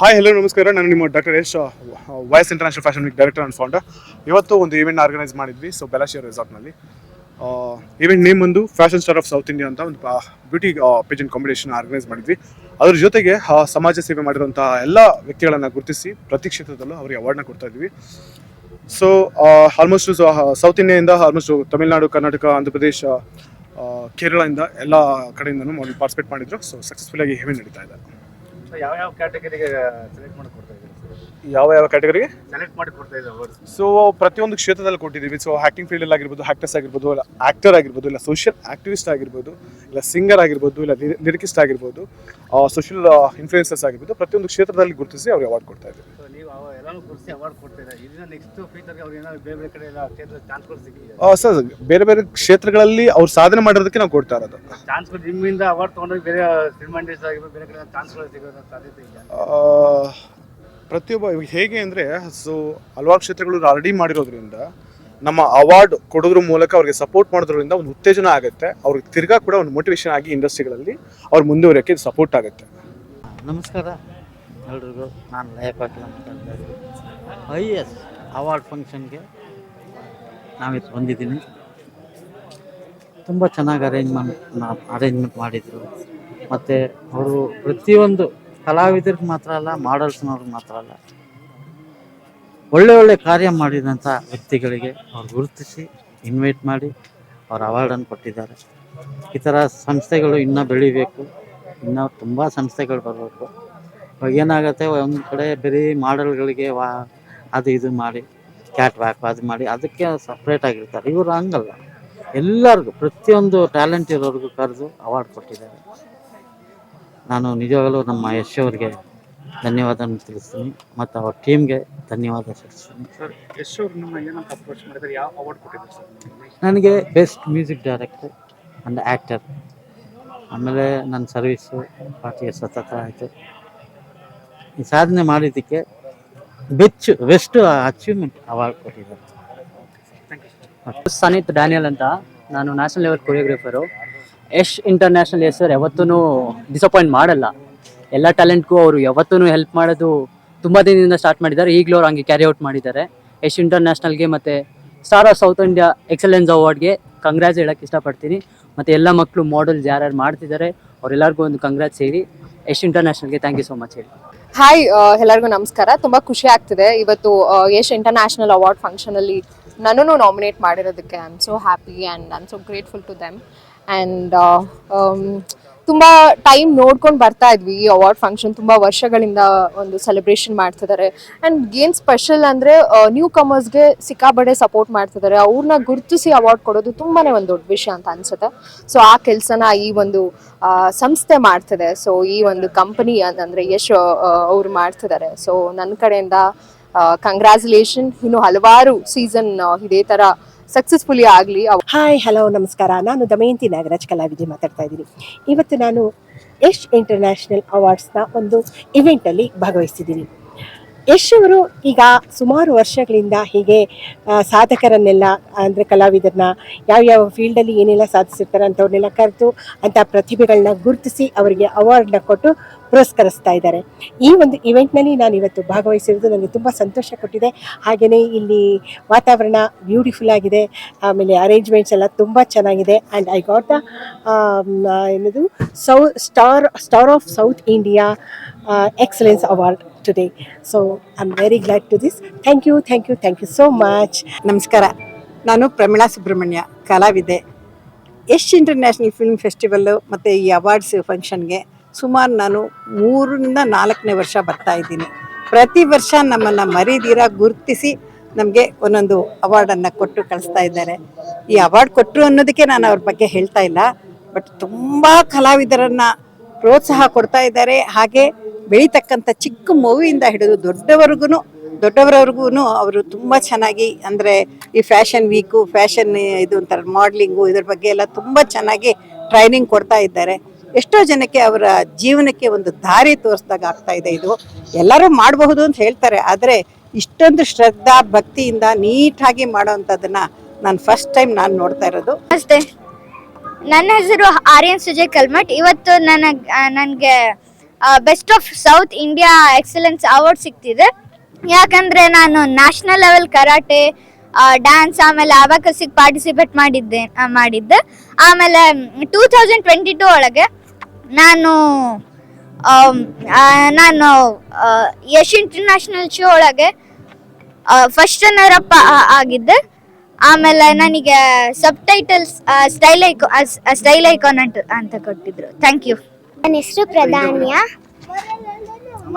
Hi hello ನಮಸ್ಕಾರ. ನಾನು ನಿಮ್ಮ doctor Yash voice international fashion week director and founder ಇವತ್ತು ಒಂದು ಈವೆಂಟ್ ಆರ್ಗನೈಸ್ ಮಾಡಿದ್ವಿ ಸೊ ಬೆಲಾಶಿಯರ್ ರೆಸಾರ್ಟ್ನಲ್ಲಿ ಈವೆಂಟ್ ನೇಮ್ ಒಂದು fashion star of south India ಅಂತ ಒಂದು ಬ್ಯೂಟಿ ಪೇಜೆಂಟ್ ಕಾಂಪಿಟೇಷನ್ ಆರ್ಗನೈಸ್ ಮಾಡಿದ್ವಿ. ಅದ್ರ ಜೊತೆಗೆ ಸಮಾಜ ಸೇವೆ ಮಾಡಿರುವಂಥ ಎಲ್ಲ ವ್ಯಕ್ತಿಗಳನ್ನು ಗುರುತಿಸಿ ಪ್ರತಿ ಕ್ಷೇತ್ರದಲ್ಲೂ ಅವರಿಗೆ ಅವಾರ್ಡ್ನ ಕೊಡ್ತಾ ಇದ್ವಿ. ಸೊ ಆಲ್ಮೋಸ್ಟ್ ಸೌತ್ ಇಂಡಿಯಾದಿಂದ ಆಲ್ಮೋಸ್ಟ್ ತಮಿಳುನಾಡು ಕರ್ನಾಟಕ ಆಂಧ್ರ ಪ್ರದೇಶ ಆ, ಕೇರಳದಿಂದ ಎಲ್ಲ ಕಡೆಯಿಂದನೂ ಪಾರ್ಟಿಸಿಪೇಟ್ ಮಾಡಿದ್ರು. ಸೊ ಸಕ್ಸಸ್ಫುಲ್ ಆಗಿ ಈವೆಂಟ್ ನಡೀತಾ ಇದೆ. ಯಾವ ಯಾವ ಕ್ಯಾಟಗರಿಗೆ ಸೆಲೆಕ್ಟ್ ಮಾಡಿ ಕೊಡ್ತಾ ಇದ್ದೀರಿ ಯಾವ ಯಾವ ಕ್ಯಾಟಗರಿಗೆ ಸೆಲೆಕ್ಟ್ ಮಾಡಿ ಕೊಡ್ತಾ ಇದ್ದಾರೆ ಸೊ ಪ್ರತಿಯೊಂದು ಕ್ಷೇತ್ರದಲ್ಲಿ ಕೊಟ್ಟಿದ್ದೀವಿ. ಸೊ ಆಕ್ಟಿಂಗ್ ಫೀಲ್ಡ್ ಆಗಿರ್ಬೋದು ಆಕ್ಟರ್ಸ್ ಆಗಿರ್ಬೋದು ಇಲ್ಲ ಆಕ್ಟರ್ ಆಗಿರ್ಬೋದು ಇಲ್ಲ ಸೋಷಿಯಲ್ ಆಕ್ಟಿವಿಸ್ಟ್ ಆಗಿರ್ಬೋದು ಇಲ್ಲ ಸಿಂಗರ್ ಆಗಿರ್ಬೋದು ಇಲ್ಲ ಲಿರಿಕಿಸ್ಟ್ ಆಗಿರ್ಬೋದು ಸೋಷಿಯಲ್ ಇನ್ಫ್ಲೂಯೆನ್ಸರ್ಸ್ ಆಗಿರ್ಬೋದು ಪ್ರತಿಯೊಂದು ಕ್ಷೇತ್ರದಲ್ಲಿ ಗುರುತಿಸಿ ಅವ್ರಿಗೆ ಅವಾರ್ಡ್ ಕೊಡ್ತಾ ಇದ್ದೀವಿ. ನೀವು ಕೂರಿಸಿ ಅವಾರ್ಡ್ ಕೊಡ್ತಾರೆ. ಇದನ್ನ ನೆಕ್ಸ್ಟ್ ಫ್ಯೂಚರ್ಗೆ ಅವ್ರಿಗೆ ಏನಾದ್ರು ಬೇರೆ ಬೇರೆ ಕಡೆ ಎಲ್ಲ ಕ್ಷೇತ್ರ ಚಾನ್ಸ್ಗಳು ಸಿಕ್ಕಿದೆ ಸರ್ ಬೇರೆ ಬೇರೆ ಕ್ಷೇತ್ರಗಳಲ್ಲಿ ಅವ್ರು ಸಾಧನೆ ಮಾಡಿರೋದಕ್ಕೆ ನಾವು ಕೊಡ್ತಾ ಇರೋದು. ಚಾನ್ಸ್ಗಳು ನಿಮ್ಮಿಂದ ಅವಾರ್ಡ್ ತಗೊಂಡ್ರೆ ಬೇರೆ ಫಿಲ್ಮ್ ಇಂಡಸ್ಟ್ರಿ ಆಗಿರ್ಬೋದು ಬೇರೆ ಕಡೆ ಚಾನ್ಸ್ಗಳು ಸಿಗೋದ ಸಾಧ್ಯತೆ ಇದೆ ಆ, ಪ್ರತಿಯೊಬ್ಬ ಹೇಗೆ ಅಂದರೆ ಸೊ ಹಲವಾರು ಕ್ಷೇತ್ರಗಳು ಆಲ್ರೆಡಿ ಮಾಡಿರೋದ್ರಿಂದ ನಮ್ಮ ಅವಾರ್ಡ್ ಕೊಡೋದ್ರ ಮೂಲಕ ಅವ್ರಿಗೆ ಸಪೋರ್ಟ್ ಮಾಡೋದ್ರಿಂದ ಒಂದು ಉತ್ತೇಜನ ಆಗುತ್ತೆ. ಅವ್ರಿಗೆ ತಿರ್ಗಾ ಕೂಡ ಒಂದು ಮೋಟಿವೇಶನ್ ಆಗಿ ಇಂಡಸ್ಟ್ರಿಗಳಲ್ಲಿ ಅವ್ರು ಮುಂದುವರಿಯೋಕ್ಕೆ ಸಪೋರ್ಟ್ ಆಗುತ್ತೆ. ನಮಸ್ಕಾರ. ಎಲ್ರಿಗೂ ನಾನು ಲಯ ಪಾಟೀಲ್ ಮಾತಾಡ್ತಾ ಇದ್ದೀನಿ ಐ ಎಸ್ ಅವಾರ್ಡ್ ಫಂಕ್ಷನ್ಗೆ ನಾವಿತ್ತು ಬಂದಿದ್ದೀನಿ ತುಂಬ ಚೆನ್ನಾಗಿ ಅರೇಂಜ್ಮೆಂಟ್ ಅರೇಂಜ್ಮೆಂಟ್ ಮಾಡಿದರು. ಮತ್ತು ಅವರು ಪ್ರತಿಯೊಂದು ಕಲಾವಿದರಿಗೆ ಮಾತ್ರ ಅಲ್ಲ ಮಾಡಲ್ಸ್ನವ್ರಿಗೆ ಮಾತ್ರ ಅಲ್ಲ. ಒಳ್ಳೆ ಒಳ್ಳೆ ಕಾರ್ಯ ಮಾಡಿದಂಥ ವ್ಯಕ್ತಿಗಳಿಗೆ ಅವ್ರು ಗುರುತಿಸಿ ಇನ್ವೈಟ್ ಮಾಡಿ ಅವ್ರು ಅವಾರ್ಡನ್ನು ಕೊಟ್ಟಿದ್ದಾರೆ. ಈ ಥರ ಸಂಸ್ಥೆಗಳು ಇನ್ನೂ ಬೆಳಿಬೇಕು. ಇನ್ನೂ ತುಂಬ ಸಂಸ್ಥೆಗಳು ಬರಬೇಕು. ಇವಾಗ ಏನಾಗುತ್ತೆ ಒಂದು ಕಡೆ ಬರೀ ಮಾಡಲ್ಗಳಿಗೆ ವಾ ಅದು ಇದು ಮಾಡಿ ಕ್ಯಾಟ್ ವ್ಯಾಕ್ ಅದು ಮಾಡಿ ಅದಕ್ಕೆ ಸಪ್ರೇಟ್ ಆಗಿರ್ತಾರೆ. ಇವರು ಹಂಗಲ್ಲ. ಎಲ್ಲರಿಗೂ ಪ್ರತಿಯೊಂದು ಟ್ಯಾಲೆಂಟ್ ಇರೋರಿಗೂ ಕರೆದು ಅವಾರ್ಡ್ ಕೊಟ್ಟಿದ್ದಾರೆ. ನಾನು ನಿಜವಾಗಲೂ ನಮ್ಮ ಯಶ್ ಅವ್ರಿಗೆ ಧನ್ಯವಾದ ತಿಳಿಸ್ತೀನಿ. ಮತ್ತು ಅವ್ರ ಟೀಮ್ಗೆ ಧನ್ಯವಾದ ತಿಳಿಸ್ತೀನಿ ಸರ್ ನನಗೆ best music director and actor ಆಮೇಲೆ ನನ್ನ ಸರ್ವೀಸು ಪಾರ್ಟಿಗೆ ಸತತ ಆಯಿತು. ಸಾಧನೆ ಮಾಡಿದ್ದಕ್ಕೆ ಬೆಚ್ಚು ಬೆಸ್ಟ್ ಅಚೀವ್ಮೆಂಟ್ ಅವಾರ್ಡ್ ಕೊಟ್ಟಿದ್ದಾರೆ. ಸನಿತ್ ಡ್ಯಾನಿಯಲ್ ಅಂತ. ನಾನು national level choreographer Yash international ಹೆಸರು ಯಾವತ್ತೂ ಡಿಸಪಾಯಿಂಟ್ ಮಾಡಲ್ಲ. ಎಲ್ಲ ಟ್ಯಾಲೆಂಟ್ಗೂ ಅವರು ಯಾವತ್ತೂ ಹೆಲ್ಪ್ ಮಾಡೋದು ತುಂಬ ದಿನದಿಂದ ಸ್ಟಾರ್ಟ್ ಮಾಡಿದ್ದಾರೆ. ಈಗಲೂ ಅವ್ರು ಹಂಗೆ ಕ್ಯಾರಿ ಔಟ್ ಮಾಡಿದ್ದಾರೆ. ಯಶ್ ಇಂಟರ್ನ್ಯಾಷನಲ್ಗೆ ಮತ್ತು star of south India excellence ಅವಾರ್ಡ್ಗೆ congrats ಹೇಳೋಕ್ಕೆ ಇಷ್ಟಪಡ್ತೀನಿ. ಮತ್ತು ಎಲ್ಲ ಮಕ್ಕಳು ಮಾಡಲ್ಸ್ ಯಾರ್ಯಾರು ಮಾಡ್ತಿದ್ದಾರೆ, ಅವರೆಲ್ಲರಿಗೂ ಒಂದು ಕಂಗ್ರಾಟ್ಸ್ ಸೇರಿ ಯಶ್ ಇಂಟರ್ನ್ಯಾಷನಲ್ಗೆ ಥ್ಯಾಂಕ್ ಯು ಸೊ ಮಚ್ ಹೇಳಿ. ಹಾಯ್ ಎಲ್ಲರಿಗೂ ನಮಸ್ಕಾರ. ತುಂಬ ಖುಷಿ ಆಗ್ತಿದೆ. ಇವತ್ತು Asia Yash international award function ಅಲ್ಲಿ ನನ್ನನ್ನು nominate ಮಾಡಿರೋದಕ್ಕೆ. I am so happy and I am so grateful to them and ತುಂಬಾ ಟೈಮ್ ನೋಡ್ಕೊಂಡು ಬರ್ತಾ ಇದ್ವಿ ಈ ಅವಾರ್ಡ್ ಫಂಕ್ಷನ್ ತುಂಬಾ ವರ್ಷಗಳಿಂದ ಒಂದು ಸೆಲೆಬ್ರೇಷನ್ ಮಾಡ್ತಿದ್ದಾರೆ ಅಂಡ್ ಏನ್ ಸ್ಪೆಷಲ್ ಅಂದ್ರೆ ನ್ಯೂ ಕಮರ್ಸ್ಗೆ ಸಿಕ್ಕಾಬಡೆ ಸಪೋರ್ಟ್ ಮಾಡ್ತಿದ್ದಾರೆ ಅವ್ರನ್ನ ಗುರುತಿಸಿ ಅವಾರ್ಡ್ ಕೊಡೋದು ತುಂಬಾನೇ ಒಂದು ದೊಡ್ಡ ವಿಷಯ ಅಂತ ಅನ್ಸುತ್ತೆ. ಸೊ ಆ ಕೆಲಸನ ಈ ಒಂದು ಸಂಸ್ಥೆ ಮಾಡ್ತಿದೆ. ಸೊ ಈ ಒಂದು ಕಂಪನಿ ಅಂದ್ರೆ ಯಶ್ ಅವ್ರು ಮಾಡ್ತಿದ್ದಾರೆ ಸೊ ನನ್ನ ಕಡೆಯಿಂದ ಕಂಗ್ರ್ಯಾಚುಲೇಷನ್ ಇನ್ನು ಹಲವಾರು ಸೀಸನ್ ಇದೇ ತರ ಸಕ್ಸಸ್ಫುಲಿ ಆಗಲಿ ಹಾಯ್ ಹಲೋ ನಮಸ್ಕಾರ. ನಾನು ದಮಯಂತಿ ನಾಗರಾಜ್ ಕಲಾವಿದೆ ಮಾತಾಡ್ತಾ ಇದ್ದೀನಿ. ಇವತ್ತು ನಾನು ಯಶ್ ಇಂಟರ್ನ್ಯಾಷನಲ್ ಅವಾರ್ಡ್ಸ್ನ ಒಂದು ಇವೆಂಟಲ್ಲಿ ಭಾಗವಹಿಸಿದ್ದೀನಿ ಯಶ್ ಅವರು ಈಗ ಸುಮಾರು ವರ್ಷಗಳಿಂದ ಹೀಗೆ ಸಾಧಕರನ್ನೆಲ್ಲ, ಅಂದರೆ ಕಲಾವಿದರನ್ನ ಯಾವ್ಯಾವ ಫೀಲ್ಡಲ್ಲಿ ಏನೆಲ್ಲ ಸಾಧಿಸಿರ್ತಾರೆ ಅಂಥವ್ರನ್ನೆಲ್ಲ ಕರೆದು ಅಂಥ ಪ್ರತಿಭೆಗಳನ್ನ ಗುರುತಿಸಿ ಅವರಿಗೆ ಅವಾರ್ಡ್ನ ಕೊಟ್ಟು ಪುರಸ್ಕರಿಸ್ತಾ ಇದ್ದಾರೆ. ಈ ಒಂದು ಇವೆಂಟ್ನಲ್ಲಿ ನಾನು ಇವತ್ತು ಭಾಗವಹಿಸಿರೋದು ನನಗೆ ತುಂಬ ಸಂತೋಷ ಕೊಟ್ಟಿದೆ. ಹಾಗೆಯೇ ಇಲ್ಲಿ ವಾತಾವರಣ ಬ್ಯೂಟಿಫುಲ್ ಆಗಿದೆ. ಆಮೇಲೆ ಅರೇಂಜ್ಮೆಂಟ್ಸ್ ಎಲ್ಲ ತುಂಬ ಚೆನ್ನಾಗಿದೆ. ಆ್ಯಂಡ್ ಐ ಗಾಟ್ ದ ಏನದು ಸೌ star star of south India excellence award today so I am very glad to this thank you thank you thank you so much ನಮಸ್ಕಾರ. ನಾನು ಪ್ರಮೀಳಾ ಸುಬ್ರಹ್ಮಣ್ಯ, ಕಲಾವಿದೆ. ಯಶ್ ಇಂಟರ್ನ್ಯಾಷನಲ್ ಫಿಲ್ಮ್ ಫೆಸ್ಟಿವಲ್ಲು ಮತ್ತು ಈ ಅವಾರ್ಡ್ಸ್ ಫಂಕ್ಷನ್ಗೆ ಸುಮಾರು ನಾನು ಮೂರರಿಂದ ನಾಲ್ಕನೇ ವರ್ಷ ಬರ್ತಾ ಇದ್ದೀನಿ. ಪ್ರತಿ ವರ್ಷ ನಮ್ಮನ್ನು ಮರಿದೀರ ಗುರುತಿಸಿ ನಮಗೆ ಒಂದೊಂದು ಅವಾರ್ಡನ್ನು ಕೊಟ್ಟು ಕಳಿಸ್ತಾ ಇದ್ದಾರೆ. ಈ ಅವಾರ್ಡ್ ಕೊಟ್ಟರು ಅನ್ನೋದಕ್ಕೆ ನಾನು ಅವ್ರ ಬಗ್ಗೆ ಹೇಳ್ತಾ ಇಲ್ಲ. ಬಟ್ ತುಂಬ ಕಲಾವಿದರನ್ನು ಪ್ರೋತ್ಸಾಹ ಕೊಡ್ತಾ ಇದ್ದಾರೆ. ಹಾಗೆ ಬೆಳೀತಕ್ಕಂಥ ಚಿಕ್ಕ ಮಗುವಿಂದ ಹಿಡಿದು ದೊಡ್ಡವರೆಗೂ ದೊಡ್ಡವರವ್ರಿಗೂ ಅವರು ತುಂಬ ಚೆನ್ನಾಗಿ ಅಂದರೆ ಈ ಫ್ಯಾಷನ್ ವೀಕು, ಫ್ಯಾಷನ್ ಇದು ಒಂಥರ ಮಾಡ್ಲಿಂಗು ಇದ್ರ ಬಗ್ಗೆ ಎಲ್ಲ ತುಂಬ ಚೆನ್ನಾಗಿ ಟ್ರೈನಿಂಗ್ ಕೊಡ್ತಾ ಇದ್ದಾರೆ. ಎಷ್ಟೋ ಜನಕ್ಕೆ ಅವರ ಜೀವನಕ್ಕೆ ಒಂದು ದಾರಿ ತೋರಿಸ್ದಾಗ ಆಗ್ತಾ ಇದೆ ಇದು. ಎಲ್ಲರೂ ಮಾಡಬಹುದು ಅಂತ ಹೇಳ್ತಾರೆ, ಆದರೆ ಇಷ್ಟೊಂದು ಶ್ರದ್ಧಾ ಭಕ್ತಿಯಿಂದ ನೀಟಾಗಿ ಮಾಡೋವಂಥದ್ದನ್ನ ನಾನು ಫಸ್ಟ್ ಟೈಮ್ ನಾನು ನೋಡ್ತಾ ಇರೋದು. ಅಷ್ಟೇ ನನ್ನ ಹೆಸರು ಆರ್ಯನ್ ಸುಜಯ್ ಕಲ್ಮಠ್. ಇವತ್ತು ನನಗೆ ನನಗೆ best of south India excellence award ಸಿಕ್ತಿದೆ. ಯಾಕಂದ್ರೆ ನಾನು ನ್ಯಾಷನಲ್ ಲೆವೆಲ್ ಕರಾಟೆ ಡ್ಯಾನ್ಸ್ ಆಮೇಲೆ ಅಬಾಕಸಿಗೆ ಪಾರ್ಟಿಸಿಪೇಟ್ ಮಾಡಿದ್ದೆ ಮಾಡಿದ್ದೆ. ಆಮೇಲೆ ಟೂ ತೌಸಂಡ್ ಟ್ವೆಂಟಿ ಟೂ ಒಳಗೆ ನಾನು ನಾನು ಯಶ್ ಇಂಟರ್ನ್ಯಾಷನಲ್ ಶೋ ಒಳಗೆ ಫಸ್ಟ್ ರನ್ನರ್ ಅಪ್ ಆಗಿದ್ದೆ. ಆಮೇಲೆ ನನಗೆ sub titles style ಐಕೋ style icon ಅಂತ ಅಂತ ಕೊಟ್ಟಿದ್ರು. ಥ್ಯಾಂಕ್ ಯು ನನ್ನ ಹೆಸರು ಪ್ರಧಾನ್ಯ.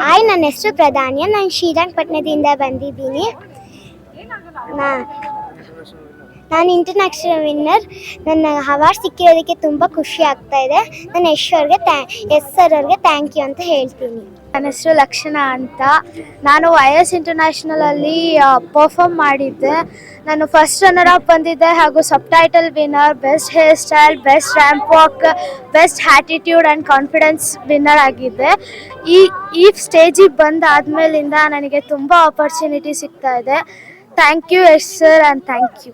ಆಯ್ ನನ್ನ ಹೆಸರು ಪ್ರಧಾನ್ಯ. ನಾನು ಶ್ರೀರಂಗಪಟ್ಟಣದಿಂದ ಬಂದಿದ್ದೀನಿ. ನಾನು ಇಂಟರ್ನ್ಯಾಷನಲ್ ವಿನ್ನರ್ ನನ್ನ ಅವಾರ್ಡ್ ಸಿಕ್ಕಿರೋದಕ್ಕೆ ತುಂಬ ಖುಷಿ ಆಗ್ತಾ ಇದೆ. ನನ್ನ ಯಶ್ ಅವ್ರಿಗೆ ಥ್ಯಾ ಎಸ್ ಸರ್ ಅವ್ರಿಗೆ ಥ್ಯಾಂಕ್ ಯು ಅಂತ ಹೇಳ್ತೀನಿ. ನನ್ನ ಹೆಸರು ಲಕ್ಷಣ ಅಂತ. ನಾನು ಐ ಎಸ್ ಇಂಟರ್ನ್ಯಾಷನಲಲ್ಲಿ ಪರ್ಫಾರ್ಮ್ ಮಾಡಿದ್ದೆ. ನಾನು ಫಸ್ಟ್ ರನ್ನರ್ ಅಪ್ ಬಂದಿದ್ದೆ ಹಾಗೂ sub title winner best hair style best ramp walk best attitude and confidence winner ಆಗಿದ್ದೆ. ಈ ಈ ಸ್ಟೇಜಿಗೆ ಬಂದಾದ್ಮೇಲಿಂದ ನನಗೆ ತುಂಬ ಆಪರ್ಚುನಿಟಿ ಸಿಗ್ತಾ ಇದೆ. Thank you S sir and thank you